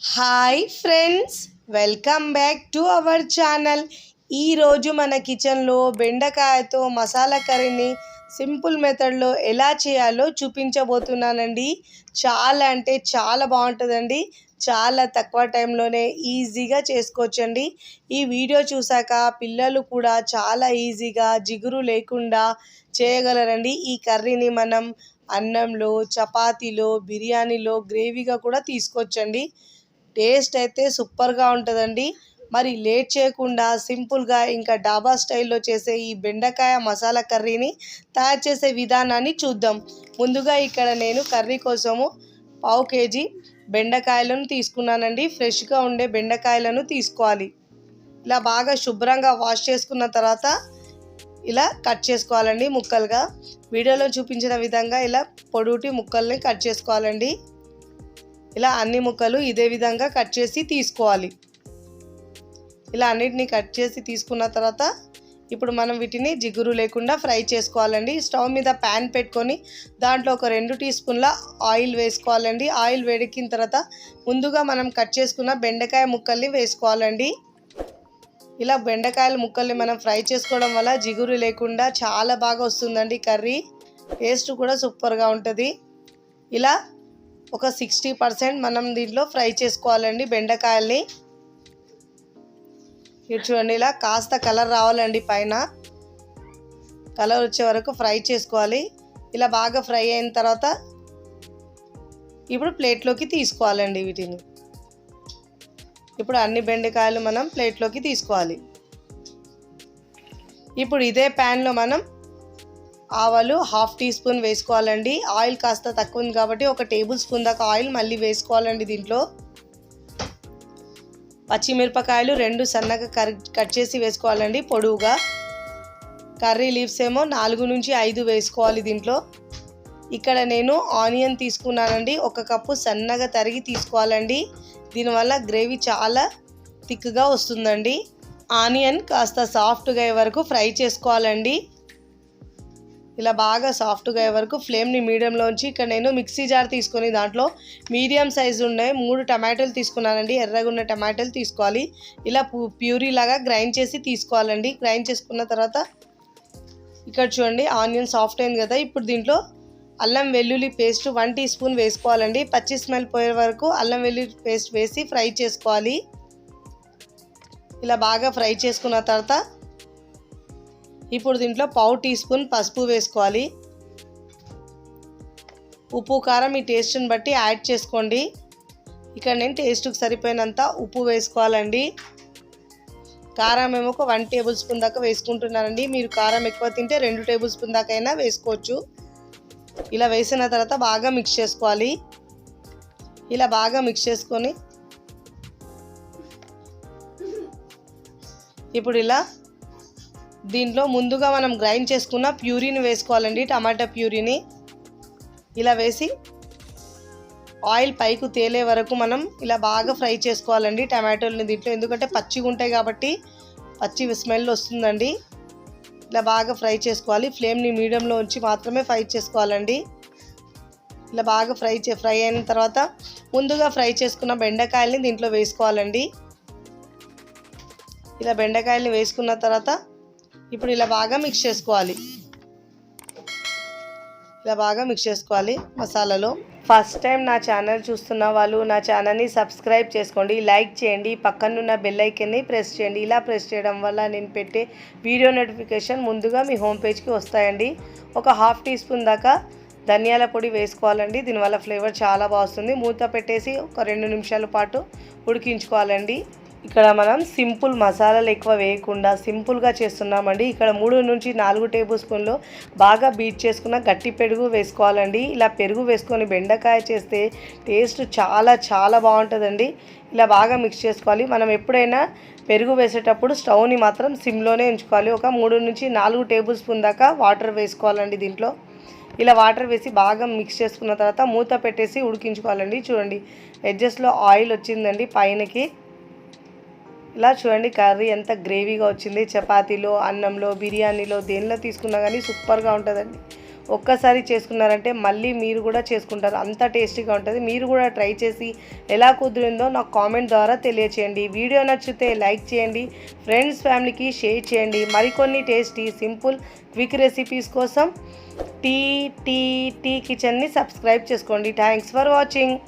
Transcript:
Hi friends welcome back to our channel ఈరోజు మన కిచెన్లో బెండకాయతో మసాలా కర్రీని సింపుల్ మెథడ్లో ఎలా చేయాలో చూపించబోతున్నానండి. చాలా అంటే చాలా బాగుంటుందండి. చాలా తక్కువ టైంలోనే ఈజీగా చేసుకోవచ్చండి. ఈ వీడియో చూసాక పిల్లలు కూడా చాలా ఈజీగా జిగురు లేకుండా చేయగలరండి. ఈ కర్రీని మనం అన్నంలో చపాతీలో బిర్యానీలో గ్రేవీగా కూడా తీసుకోవచ్చండి. టేస్ట్ అయితే సూపర్గా ఉంటుందండి. మరి లేట్ చేయకుండా సింపుల్గా ఇంకా డాబా స్టైల్లో చేసే ఈ బెండకాయ మసాలా కర్రీని తయారు చేసే విధానాన్ని చూద్దాం. ముందుగా ఇక్కడ నేను కర్రీ కోసము పావు కేజీ బెండకాయలను తీసుకున్నానండి. ఫ్రెష్గా ఉండే బెండకాయలను తీసుకోవాలి. ఇలా బాగా శుభ్రంగా వాష్ చేసుకున్న తర్వాత ఇలా కట్ చేసుకోవాలండి ముక్కలుగా. వీడియోలో చూపించిన విధంగా ఇలా పొడుటి ముక్కల్ని కట్ చేసుకోవాలండి. ఇలా అన్ని ముక్కలు ఇదే విధంగా కట్ చేసి తీసుకోవాలి. ఇలా అన్నిటిని కట్ చేసి తీసుకున్న తర్వాత ఇప్పుడు మనం వీటిని జిగురు లేకుండా ఫ్రై చేసుకోవాలండి. స్టవ్ మీద ప్యాన్ పెట్టుకొని దాంట్లో ఒక రెండు టీ స్పూన్ల ఆయిల్ వేసుకోవాలండి. ఆయిల్ వేడెక్కిన తర్వాత ముందుగా మనం కట్ చేసుకున్న బెండకాయ ముక్కల్ని వేసుకోవాలండి. ఇలా బెండకాయల ముక్కల్ని మనం ఫ్రై చేసుకోవడం వల్ల జిగురు లేకుండా చాలా బాగా వస్తుందండి కర్రీ. టేస్ట్ కూడా సూపర్గా ఉంటుంది. ఇలా ఒక సిక్స్టీ పర్సెంట్ మనం దీంట్లో ఫ్రై చేసుకోవాలండి బెండకాయల్ని. ఇటు చూడండి ఇలా కాస్త కలర్ రావాలండి పైన. కలర్ వచ్చే వరకు ఫ్రై చేసుకోవాలి. ఇలా బాగా ఫ్రై అయిన తర్వాత ఇప్పుడు ప్లేట్లోకి తీసుకోవాలండి వీటిని. ఇప్పుడు అన్ని బెండకాయలు మనం ప్లేట్లోకి తీసుకోవాలి. ఇప్పుడు ఇదే ప్యాన్లో మనం ఆవాలు హాఫ్ టీ స్పూన్ వేసుకోవాలండి. ఆయిల్ కాస్త తక్కువ ఉంది కాబట్టి ఒక టేబుల్ స్పూన్ దాకా ఆయిల్ మళ్ళీ వేసుకోవాలండి దీంట్లో. పచ్చిమిరపకాయలు రెండు సన్నగా కర్ కట్ చేసి వేసుకోవాలండి పొడవుగా. కర్రీ లీవ్స్ ఏమో నాలుగు నుంచి ఐదు వేసుకోవాలి దీంట్లో. ఇక్కడ నేను ఆనియన్ తీసుకున్నానండి. ఒక కప్పు సన్నగా తరిగి తీసుకోవాలండి. దీనివల్ల గ్రేవీ చాలా థిక్గా వస్తుందండి. ఆనియన్ కాస్త సాఫ్ట్గా అయ్యే వరకు ఫ్రై చేసుకోవాలండి. ఇలా బాగా సాఫ్ట్గా అయ్యే వరకు ఫ్లేమ్ని మీడియంలోంచి ఇక్కడ నేను మిక్సీ జార్ తీసుకొని దాంట్లో మీడియం సైజు ఉన్నాయి మూడు టమాటాలు తీసుకున్నానండి ఎర్రగా ఉన్న టమాటాలు తీసుకోవాలి. ఇలా ప్యూరీ లాగా గ్రైండ్ చేసి తీసుకోవాలండి. గ్రైండ్ చేసుకున్న తర్వాత ఇక్కడ చూడండి ఆనియన్ సాఫ్ట్ అయింది కదా ఇప్పుడు దీంట్లో అల్లం వెల్లుల్లి పేస్ట్ వన్ టీ స్పూన్ వేసుకోవాలండి. పచ్చి స్మెల్ పోయే వరకు అల్లం వెల్లుల్లి పేస్ట్ వేసి ఫ్రై చేసుకోవాలి. ఇలా బాగా ఫ్రై చేసుకున్న తర్వాత ఇప్పుడు దీంట్లో పావు టీ స్పూన్ పసుపు వేసుకోవాలి. ఉప్పు కారం మీ టేస్ట్ని బట్టి యాడ్ చేసుకోండి. ఇక్కడ నేను టేస్ట్కి సరిపోయినంత ఉప్పు వేసుకోవాలండి. కారం ఏమో ఒక వన్ టేబుల్ స్పూన్ దాకా వేసుకుంటున్నానండి. మీరు కారం ఎక్కువ తింటే రెండు టేబుల్ స్పూన్ దాకా అయినా వేసుకోవచ్చు. ఇలా వేసిన తర్వాత బాగా మిక్స్ చేసుకోవాలి. ఇలా బాగా మిక్స్ చేసుకొని ఇప్పుడు ఇలా దీంట్లో ముందుగా మనం గ్రైండ్ చేసుకున్న ప్యూరీని వేసుకోవాలండి టమాటా ప్యూరీని. ఇలా వేసి ఆయిల్ పైకి తేలే వరకు మనం ఇలా బాగా ఫ్రై చేసుకోవాలండి టమాటోలని దీంట్లో. ఎందుకంటే పచ్చిగా ఉంటాయి కాబట్టి పచ్చి స్మెల్ వస్తుందండి. ఇలా బాగా ఫ్రై చేసుకోవాలి. ఫ్లేమ్ని మీడియంలో ఉంచి మాత్రమే ఫ్రై చేసుకోవాలండి. ఇలా బాగా ఫ్రై చే ఫ్రై అయిన తర్వాత ముందుగా ఫ్రై చేసుకున్న బెండకాయల్ని దీంట్లో వేసుకోవాలండి. ఇలా బెండకాయల్ని వేసుకున్న తర్వాత ఇప్పుడు ఇలా బాగా మిక్స్ చేసుకోవాలి. ఇలా బాగా మిక్స్ చేసుకోవాలి మసాలాలో. ఫస్ట్ టైం నా ఛానల్ చూస్తున్న వాళ్ళు నా ఛానల్ని సబ్స్క్రైబ్ చేసుకోండి లైక్ చేయండి పక్కనున్న బెల్ ఐకన్ని ప్రెస్ చేయండి. ఇలా ప్రెస్ చేయడం వల్ల నేను పెట్టే వీడియో నోటిఫికేషన్ ముందుగా మీ హోమ్ పేజ్కి వస్తాయండి. ఒక హాఫ్ టీ స్పూన్ దాకా ధనియాల పొడి వేసుకోవాలండి. దీనివల్ల ఫ్లేవర్ చాలా బాగుంది మూత పెట్టేసి ఒక రెండు నిమిషాల పాటు ఉడికించుకోవాలండి. ఇక్కడ మనం సింపుల్ మసాలాలు ఎక్కువ వేయకుండా సింపుల్గా చేస్తున్నామండి. ఇక్కడ మూడు నుంచి నాలుగు టేబుల్ స్పూన్లు బాగా బీట్ చేసుకున్న గట్టి పెరుగు వేసుకోవాలండి. ఇలా పెరుగు వేసుకొని బెండకాయ చేస్తే టేస్ట్ చాలా చాలా బాగుంటుందండి. ఇలా బాగా మిక్స్ చేసుకోవాలి. మనం ఎప్పుడైనా పెరుగు వేసేటప్పుడు స్టవ్ని మాత్రం సిమ్లోనే ఉంచుకోవాలి. ఒక మూడు నుంచి నాలుగు టేబుల్ స్పూన్ దాకా వాటర్ వేసుకోవాలండి దీంట్లో. ఇలా వాటర్ వేసి బాగా మిక్స్ చేసుకున్న తర్వాత మూత పెట్టేసి ఉడికించుకోవాలండి. చూడండి ఎడ్జస్ట్లో ఆయిల్ వచ్చిందండి పైనకి. ఇలా చూడండి కర్రీ ఎంత గ్రేవీగా వచ్చింది. చపాతీలో అన్నంలో బిర్యానీలో దేనిలో తీసుకున్నా కానీ సూపర్గా ఉంటుందండి. ఒక్కసారి చేసుకున్నారంటే మళ్ళీ మీరు కూడా చేసుకుంటారు. అంత టేస్టీగా ఉంటుంది. మీరు కూడా ట్రై చేసి ఎలా కుదిరిందో నాకు కామెంట్ ద్వారా తెలియచేయండి. వీడియో నచ్చితే లైక్ చేయండి. ఫ్రెండ్స్ ఫ్యామిలీకి షేర్ చేయండి. మరికొన్ని టేస్టీ సింపుల్ క్విక్ రెసిపీస్ కోసం టీ టీ టీ కిచెన్ని సబ్స్క్రైబ్ చేసుకోండి. Thanks for watching.